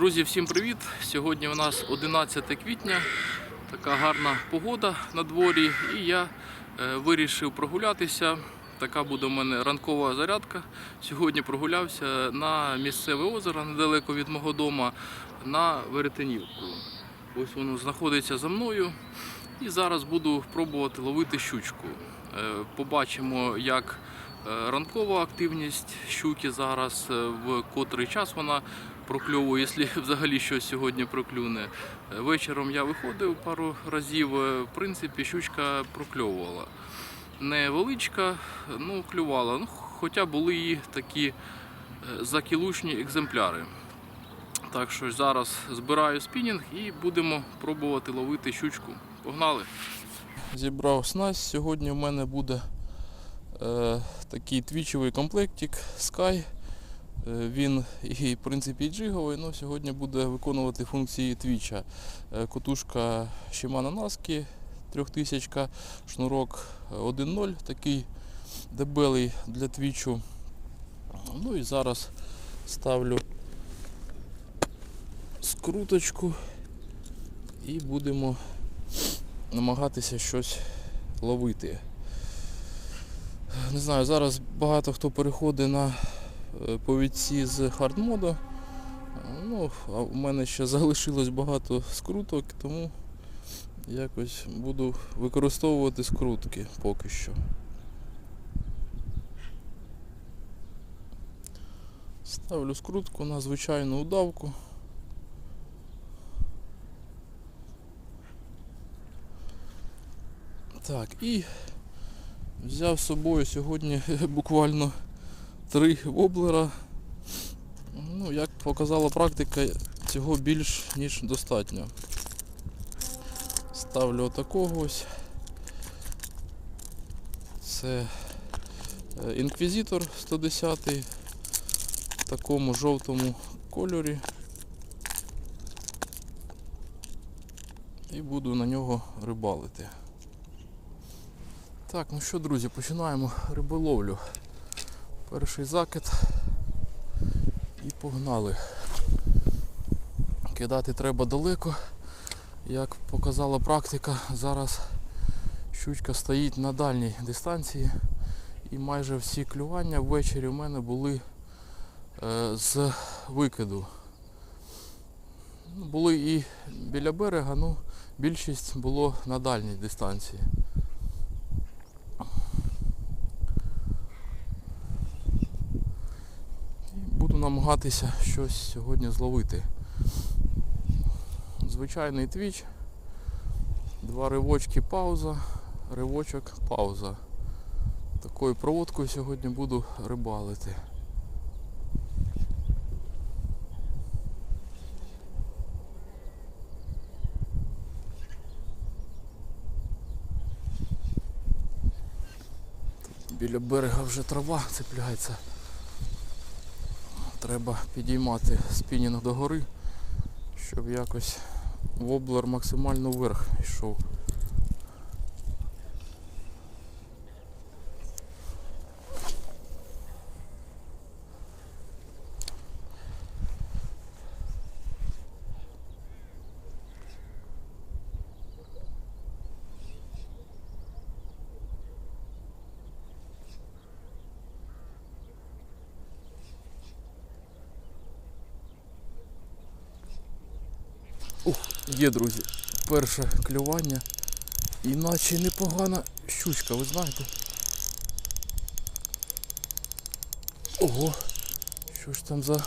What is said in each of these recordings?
Друзі, всім привіт! Сьогодні у нас 11 квітня, така гарна погода на дворі, і я е, вирішив прогулятися. Така буде у мене ранкова зарядка. Сьогодні прогулявся на місцеве озеро недалеко від мого дому на Веретенівку. Ось воно знаходиться за мною. І зараз буду пробувати ловити щучку. Е, Побачимо, як е, ранкова активність щуки зараз, в котрий час вона прокльовує, якщо взагалі щось сьогодні проклюне. Е, Вечором я виходив пару разів, е, в принципі, щучка прокльовувала. Невеличка, ну клювала. Ну, хоча були і такі е, закілушні екземпляри. Так що зараз збираю спінінг і будемо пробувати ловити щучку. Погнали! Зібрав снасть. Сьогодні в мене буде е, такий твічовий комплектик Sky. Е, Він і в принципі джиговий, але сьогодні буде виконувати функції твіча. Е, Котушка Shimano Naski 3000, шнурок 1.0, такий дебелий для твічу. Ну і зараз ставлю скруточку і будемо намагатися щось ловити. Не знаю, зараз багато хто переходить на е, повідці з хардмоду. Ну, а у мене ще залишилось багато скруток, тому якось буду використовувати скрутки поки що. Ставлю скрутку на звичайну удавку. Так, і взяв з собою сьогодні буквально три воблера. Ну, як показала практика, цього більш ніж достатньо. Ставлю отакого ось. Це е, інквізитор 110 в такому жовтому кольорі. І буду на нього рибалити. Так, ну що, друзі, починаємо риболовлю. Перший закид і погнали. Кидати треба далеко. Як показала практика, зараз щучка стоїть на дальній дистанції і майже всі клювання ввечері в мене були е, з викиду. Були і біля берега, ну більшість було на дальній дистанції. Буду намагатися щось сьогодні зловити. Звичайний твіч. Два ривочки пауза, ривочок пауза. Такою проводкою сьогодні буду рибалити. Біля берега вже трава цепляється. Треба підіймати спінінг догори, щоб якось воблер максимально вверх йшов. Ух, є, друзі, перше клювання. Іначе непогана щучка, ви знаєте. Ого, що ж там за...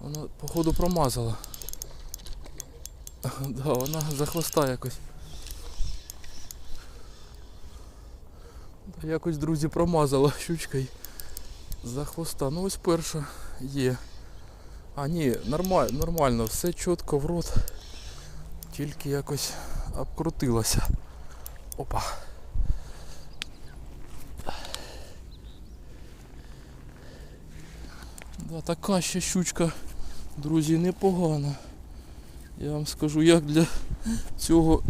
Вона походу промазала. Да, вона за хвоста якось. Якось, друзі, промазала щучка за хвоста. Ну ось перша є. А ні, нормально, нормально, все чітко в рот. Тільки якось обкрутилося. Опа. Да, така ще щучка, друзі, непогана. Я вам скажу, як для цього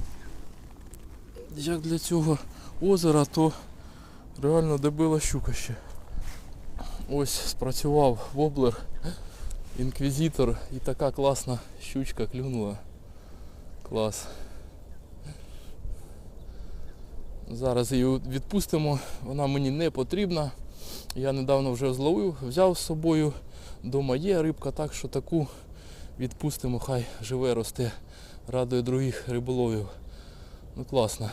як для цього озера, то реально дебила щука ще. Ось спрацював воблер. інквізитор і така класна щучка клюнула. Клас. Зараз її відпустимо, вона мені не потрібна. Я недавно вже зловив, взяв з собою. Дома є рибка, так що таку відпустимо, хай живе, росте, радує других риболовів. Ну класно.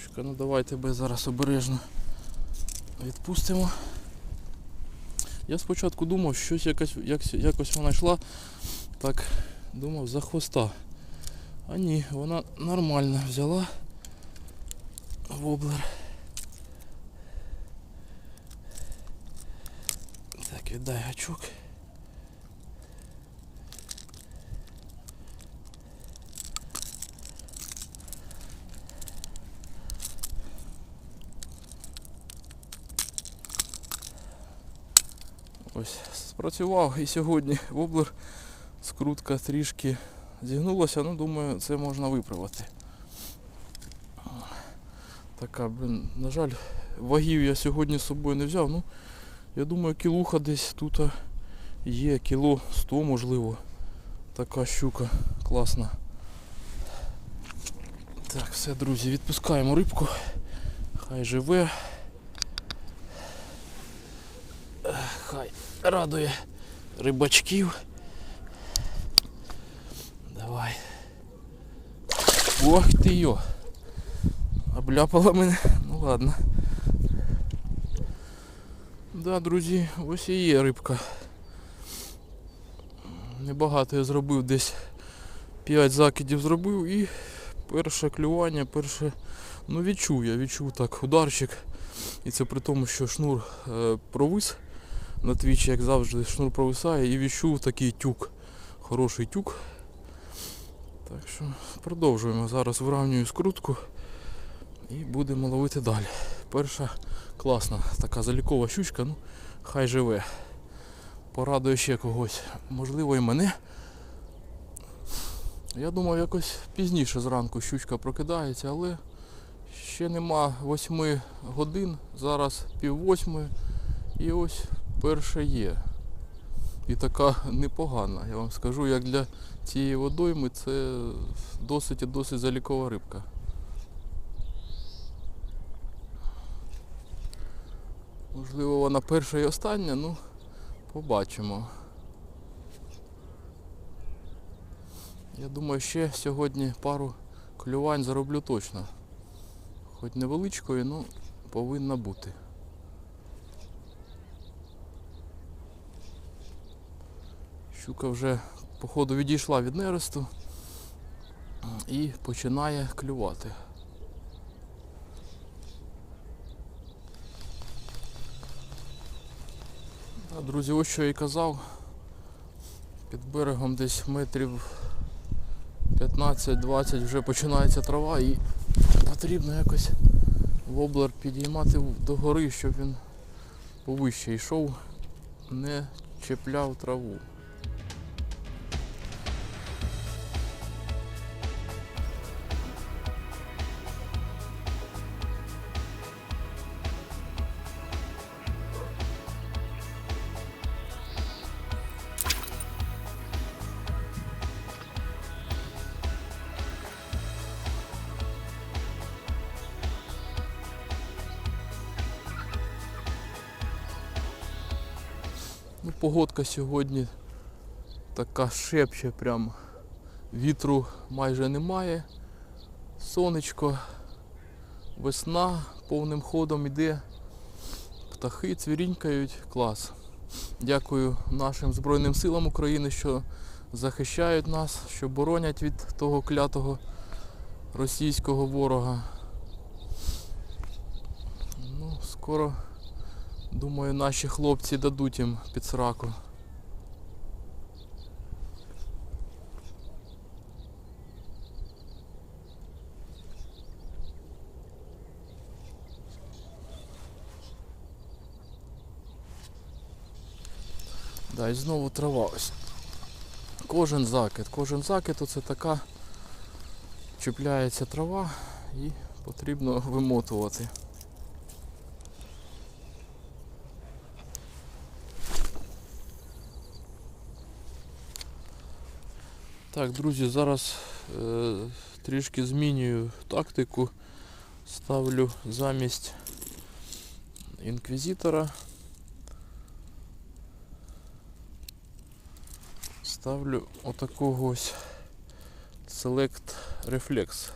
Щучка, ну давай тебе зараз обережно відпустимо. Я спочатку думав, щось якось, як, якось вона йшла, так думав за хвоста. А ні, вона нормально взяла воблер. Так, віддай гачок. Ось спрацював і сьогодні воблер скрутка трішки зігнулася, ну думаю, це можна виправити. Така, блин, на жаль, вагів я сьогодні з собою не взяв. Ну, я думаю, кілуха десь тут є, кіло 100 можливо. Така щука класна. Так, все, друзі, відпускаємо рибку. Хай живе. Хай радує рибачків. Давай. Ох ти йо. Обляпала мене. Ну ладно. Да, друзі, ось і є рибка. Небагато я зробив, десь 5 закидів зробив і перше клювання, перше. Ну відчув я, відчув так ударчик. І це при тому, що шнур е, провис на твічі, як завжди, шнур провисає і відчув такий тюк. Хороший тюк. Так що продовжуємо. Зараз вирівнюю скрутку і будемо ловити далі. Перша класна така залікова щучка, ну хай живе. Порадує ще когось. Можливо і мене. Я думав якось пізніше зранку щучка прокидається, але ще нема восьми годин, зараз пів восьмої і ось перша є. І така непогана, я вам скажу, як для цієї водойми це досить і досить залікова рибка. Можливо, вона перша і остання, ну побачимо. Я думаю, ще сьогодні пару клювань зароблю точно. Хоч невеличкою, ну повинна бути. Щука вже походу відійшла від нересту і починає клювати. Да, друзі, ось що я і казав. Під берегом десь метрів 15-20 вже починається трава і потрібно якось воблер підіймати догори, щоб він повище йшов, не чіпляв траву. Погодка сьогодні така шепче прям. Вітру майже немає. Сонечко, весна повним ходом іде. Птахи цвірінькають. Клас. Дякую нашим Збройним силам України, що захищають нас, що боронять від того клятого російського ворога. Ну, скоро Думаю, наші хлопці дадуть їм під сраку. Да, і знову трава ось. кожен закид. Кожен закид це така чіпляється трава і потрібно вимотувати. Так, друзі, зараз е, трішки змінюю тактику. Ставлю замість інквізитора. Ставлю отакого ось Select Reflex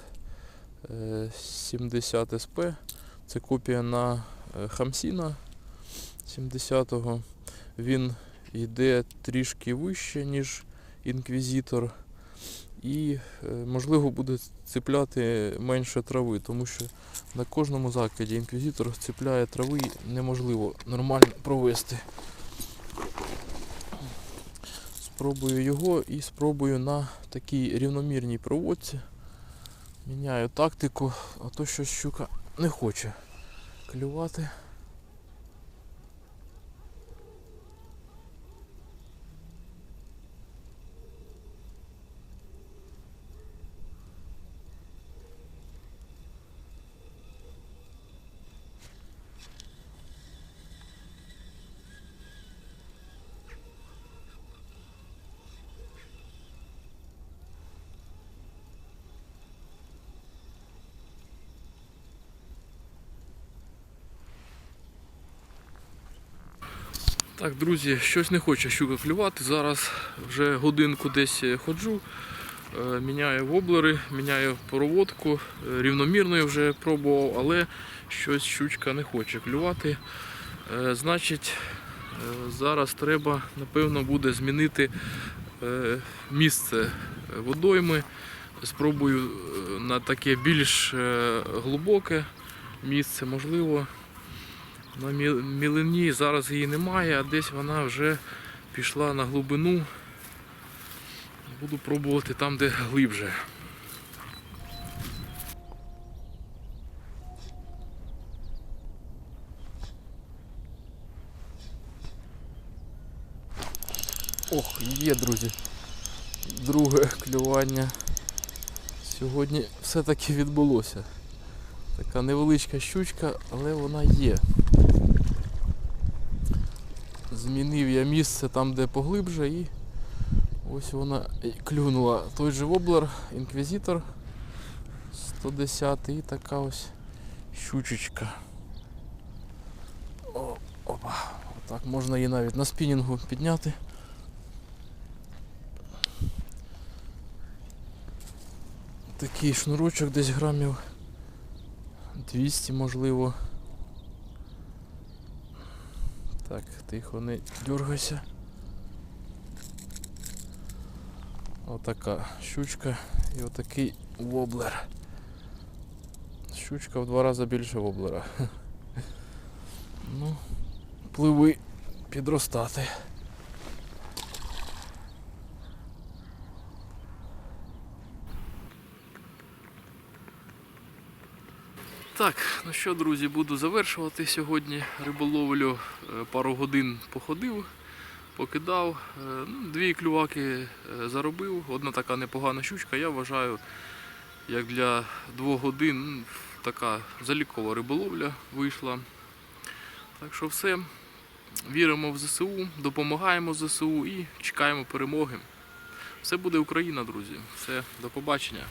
е, 70 SP. Це копія на е, Хамсіна 70-го. Він йде трішки вище, ніж інквізитор. І е, можливо буде цепляти менше трави, тому що на кожному закиді інквізитор цепляє трави неможливо нормально провести. Спробую його і спробую на такій рівномірній проводці. Міняю тактику, а то що щука не хоче клювати. Так, друзі, щось не хоче щука клювати. Зараз вже годинку десь ходжу, е, міняю воблери, міняю проводку, е, рівномірно я вже пробував, але щось щучка не хоче клювати. Е, Значить, зараз треба, напевно, буде змінити місце водойми. Спробую на таке більш глибоке місце, можливо. На мілині зараз її немає, а десь вона вже пішла на глибину. Буду пробувати там, де глибже. Ох, є, друзі. Друге клювання. Сьогодні все-таки відбулося. Така невеличка щучка, але вона є. Змінив я місце там, де поглибше, і ось вона клюнула. Той же воблер, інквізитор 110 і така ось щучечка. О, опа. Отак можна її навіть на спінінгу підняти. Такий шнурочок десь грамів 200 можливо. Так, тихо, не дергайся. Отака щучка і отакий воблер. Щучка в два рази більше воблера. Ну, пливи підростати. Так, ну що, друзі, буду завершувати сьогодні риболовлю. Е, Пару годин походив, покидав. Е, ну, Дві клюваки е, заробив. Одна така непогана щучка. Я вважаю, як для двох годин така залікова риболовля вийшла. Так що все. Віримо в ЗСУ, допомагаємо ЗСУ і чекаємо перемоги. Все буде Україна, друзі. Все, до побачення.